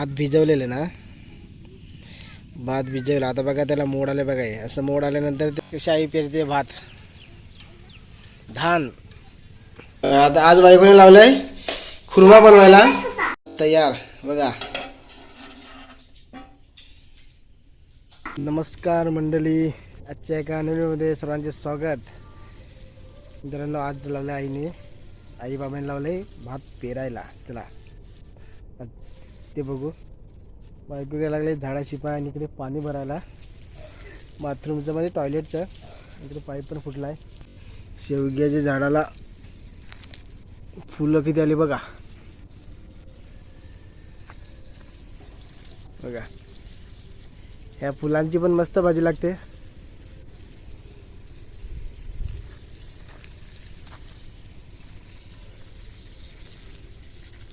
भात भिजवलेले ना? भात भिजवलं. आता बघा त्याला मोड आले बघा असं मोड आल्यानंतर ते शाई पेरते भात. धान. आता आज बायकोने लावलंय खुर्मा बनवायला. तयार. बघा. नमस्कार मंडळी. आजच्या एका नवीनमध्ये सर्वांचे स्वागत. मित्रांनो आज लावलं आईने. आई बाबांनी लावले भात पेरायला. चला. ते बघू. बायको घ्यायला लागले झाडा शिपा आणि इकडे पाणी भरायला. बाथरूमचं म्हणजे टॉयलेटचं. इकडे पाईप पण फुटला आहे शेवग्याच्या झाडाला फुलं किती आली बघा. बघा. ह्या फुलांची पण मस्त भाजी लागते.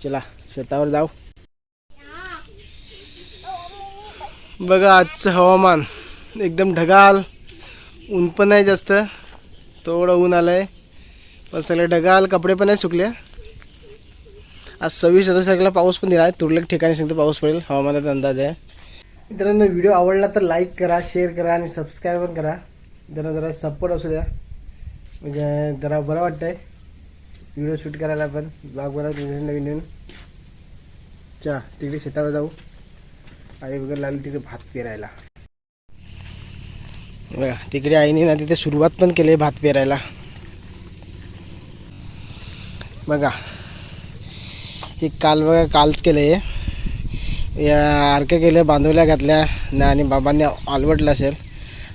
चला शेतावर जाऊ. बघा आजचं हवामान. एकदम ढगाल ऊन पण नाही जास्त. थोडं ऊन आलं आहे पण सगळे ढगाल कपडे पण नाही सुकले. आज सव्वीस सदस्य तारखेला पाऊस पण दिला आहे तुरळक ठिकाणी सांगतो पाऊस पडेल. हवामानाचा अंदाज आहे. मित्रांनो व्हिडिओ आवडला तर लाईक करा शेअर करा आणि सबस्क्राईब पण करा. जरा जरा सपोर्ट असू द्या. म्हणजे जरा बरं वाटतंय. व्हिडिओ शूट करायला पण. ब्लॉग बरा नवीन नवीन. चा तिकडे शेतावर जाऊ. आई वगैरे लागली तिकडे भात पेरायला. बघा तिकडे आईने ना तिथे सुरुवात पण केली आहे भात पेरायला. बघा हे काल बघा कालच केलं आहे या आरक्या केल्या बांधवल्या घातल्या ना आणि बाबांनी आलवटलं असेल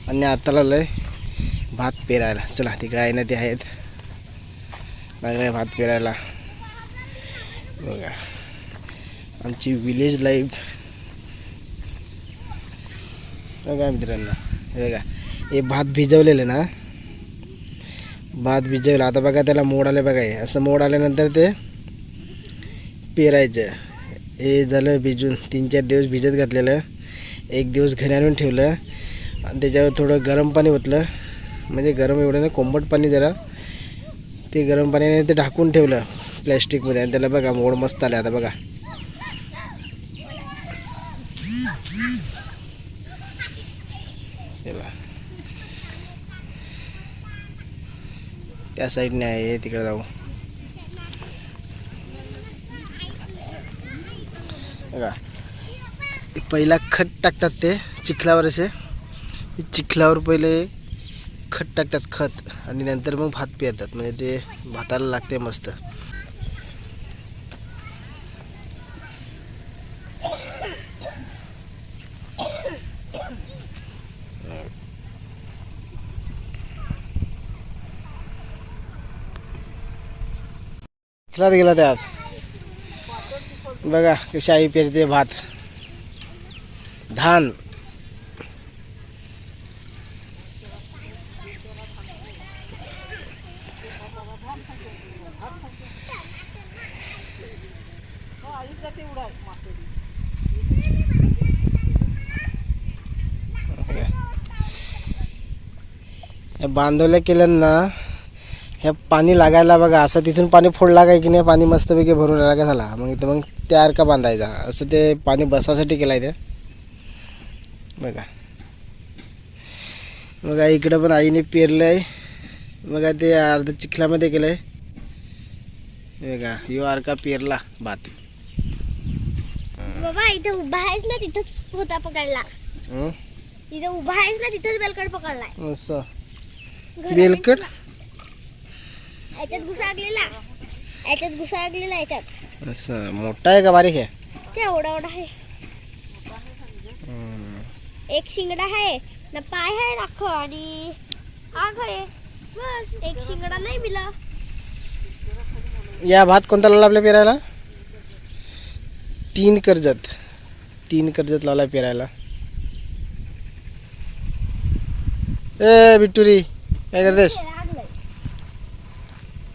आणि आता लावलं आहे भात पेरायला. चला तिकडे आहे ना ते आहेत. लागलं भात पेरायला. बघा आमची विलेज लाईफ बघा मित्रांनो हे बघा. हे भात भिजवलेलं ना? भात भिजवलं. आता बघा त्याला मोड आले बघा हे. असं मोड आल्यानंतर ते पेरायचं. हे झालं भिजून. तीन चार दिवस भिजत घातलेलं. एक दिवस घरी आणून ठेवलं. आणि त्याच्यावर थोडं गरम पाणी ओतलं. म्हणजे गरम एवढं नाही कोंबट पाणी जरा. ते गरम पाण्याने ते ढाकून ठेवलं प्लॅस्टिकमध्ये. आणि त्याला बघा मोड मस्त आले आता बघा. त्या साईडने आहे तिकडे जाऊ. बघा. पहिला खत टाकतात ते चिखलावर असे. चिखलावर पहिले खत टाकतात खत. आणि नंतर मग भात पेरतात म्हणजे ते भाताला लागते मस्त. चिखलात गेला त्यात. बघा कशी आई पेरते भात. धान. बांधवल्या केलं ना हे पाणी लागायला बघा असं तिथून पाणी फोडला काय की नाही पाणी मस्तपैकी भरून का झाला. मग इथं मग तयार का बांधायचा? असं ते पाणी बसासाठी केलं आहे ते. बघा. बघा इकडं पण आईने पेरलं आहे बघा ते अर्ध चिखलामध्ये केलं आहे बघा यो अर्का पेरला भात. बाबा इथे उभा आहेस ना तिथंच होता पकडला? इथे उभा आहेस ना तिथंच बेलकड पकडलाय. असं. बेलकट? याच्यात घुसागलेला याच्यात घुसागलेला याच्यात. असं मोठा आहे का बारीक आहे? ते एवढा एवढा आहे. हं. एक शिंगडा आहे. ना पाय आहे दाखव आणि आग आहे. बस एक शिंगडा नाही मिला या भात कोणता लावला आपल्या पेरायला? तीन कर्जत. तीन कर्जत लावला पेरायला. ए बिट्टुरी काय करतेस लागलंय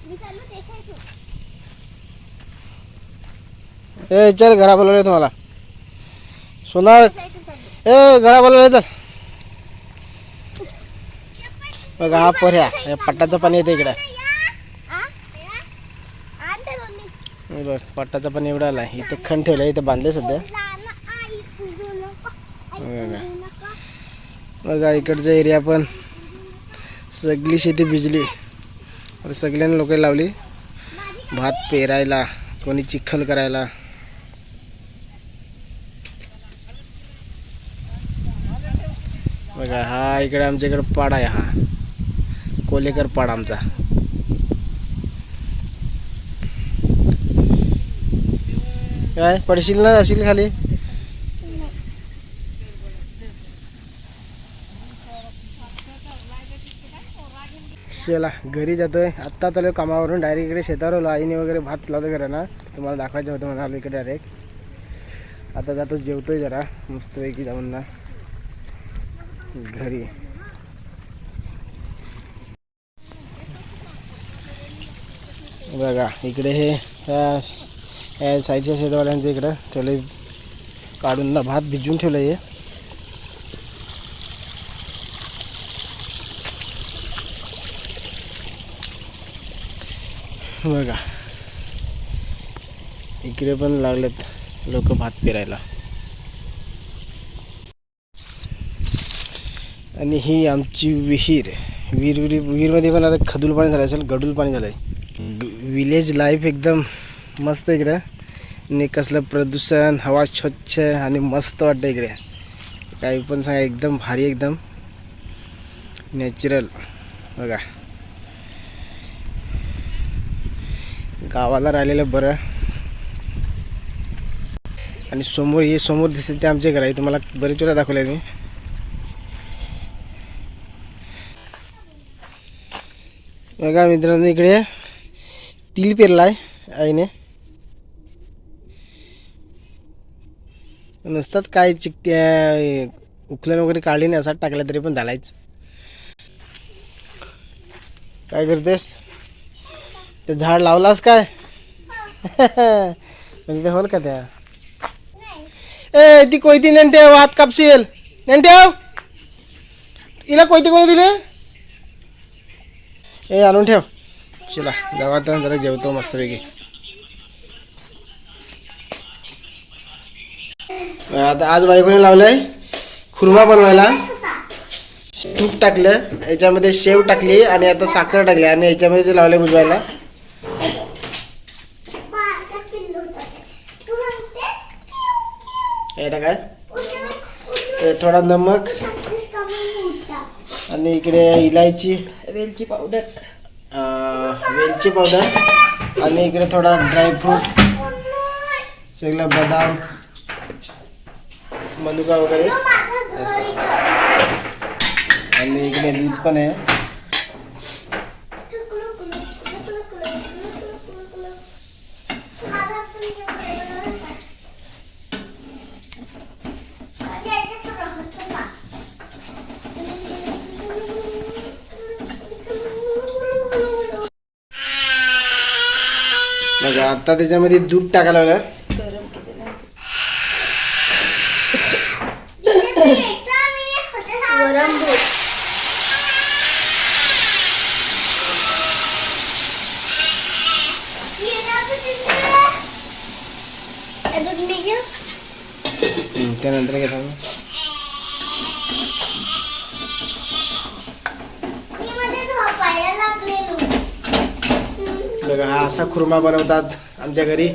मी चाललो ते साईडला. ए चल घरा बोलवलं तुम्हाला. सोनार ए घरा बोलवलं चल बघा हा पोऱ्या पट्टाचं पाणी येते इकडे. बघ पट्टाचं पाणी एवढं आला इथं खण ठेवलं इथं बांधले सध्या. बघा. बघा इकडचा एरिया पण. सगळी शेती भिजली. सगळ्यांनी लोक लावली. भात पेरायला कोणी चिखल करायला. बघा हा इकडे आमच्या इकडे आहे हा. कोलेकर पाडा आमचा. काय पडशील ना जाशील खाली? चला घरी जातोय. आत्ता चालू कामावरून डायरेक्ट इकडे शेतावर आलो. आईने वगैरे भात लावलं घरा ना तुम्हाला दाखवायचं होतं म्हणालो इकडे डायरेक्ट आता जातो जेवतोय जरा. मस्तपैकी जाऊन ना. घरी. बघा इकडे हे या साईडच्या शेतवाल्यांचं इकडं ठेवलं काढून ना भात भिजवून ठेवलं हे. बघा. इकडे पण लागलेत लोक भात पेरायला. आणि ही आमची विहीर विहीर विहीर विहीरमध्ये पण आता खदूल पाणी झालं असेल गडूल पाणी झालं आहे विलेज लाईफ एकदम मस्त इकडं. आणि कसलं प्रदूषण हवा स्वच्छ आणि मस्त वाटतं इकडे. काही पण सांगा एकदम भारी एकदम. नॅचरल बघा. गावाला राहिलेलं बरं. आणि समोर हे समोर दिसते ते आमचे घर आहे तुम्हाला बरेच वेळा दाखवलं मी. बघा मित्रांनो इकडे तिल पेरलाय आईने. नसतात काय चिक उखलन वगैरे काढली नाही असा टाकला तरी पण झालायच. काय करतेस? ते झाड लावलास काय? म्हणजे ते होल का त्या? ए ती कोयती नेन ठेव हात कापशील. नेन ठेव हो. हिला कोयती कोणी दिले? ए आणून ठेव. शिला गावात जरा जेवतो मस्तपैकी. आता आज बायकोने लावलंय खुर्मा बनवायला. तूप टाकलं याच्यामध्ये शेव टाकली आणि आता साखर टाकली आणि याच्यामध्ये ते लावले बुजवायला काय ते थोडा नमक. आणि इकडे इलायची. वेलची पावडर. वेलची पावडर. आणि इकडे थोडा ड्रायफ्रूट सगळं बदाम. मनुका वगैरे. असं. आणि इकडे दूध पण आहे. आता त्याच्यामध्ये दूध टाकायला लागलं. त्यानंतर घेतो. बघा हा असा खुर्मा बनवतात आमच्या घरी.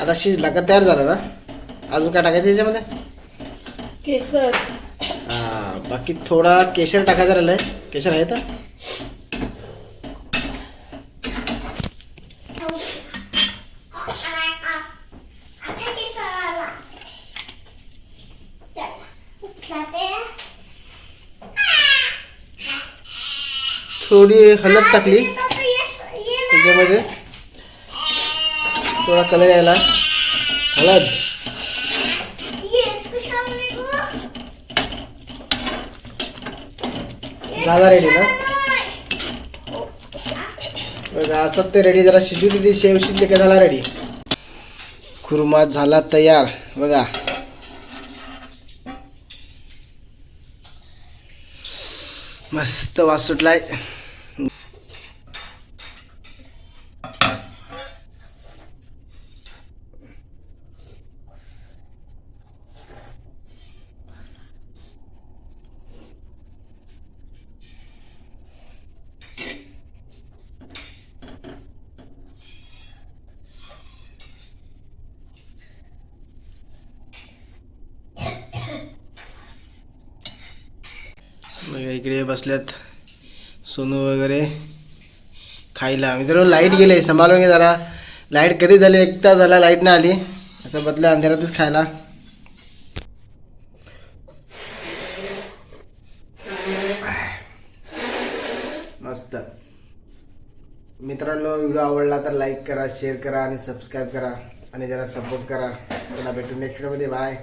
आता शिजला का? तयार झाला ना? अजून काय टाकायचं याच्यामध्ये? केसर. हा बाकी थोडा केशर टाकायचा राहिलाय. केशर आहे तर आता केसराला चला उठला ते थोडी हळद टाकली. त्याच्यामध्ये थोडा कलर यायला. हळद. निघू झाला रेडी ना? बघा असं ते रेडी जरा शिजू दिली शेव शिजली का झाला रेडी खुर्मा झाला तयार. बघा. मस्त वास सुटलाय बघा इकडे बसल्यात. सोनू वगैरे खायला. मित्रांनो लाइट गेले. सांभाळून घे जरा. लाइट कधी झाली? एक तास झाला लाइट नाही आली. आता बदल्या अंधारातच खायला. मस्त. मित्रांनो व्हिडिओ आवडला तर लाईक करा शेअर करा आणि सबस्क्राईब करा. आणि जरा सपोर्ट करा. चला भेटू नेक्स्ट व्हिडिओमध्ये बाय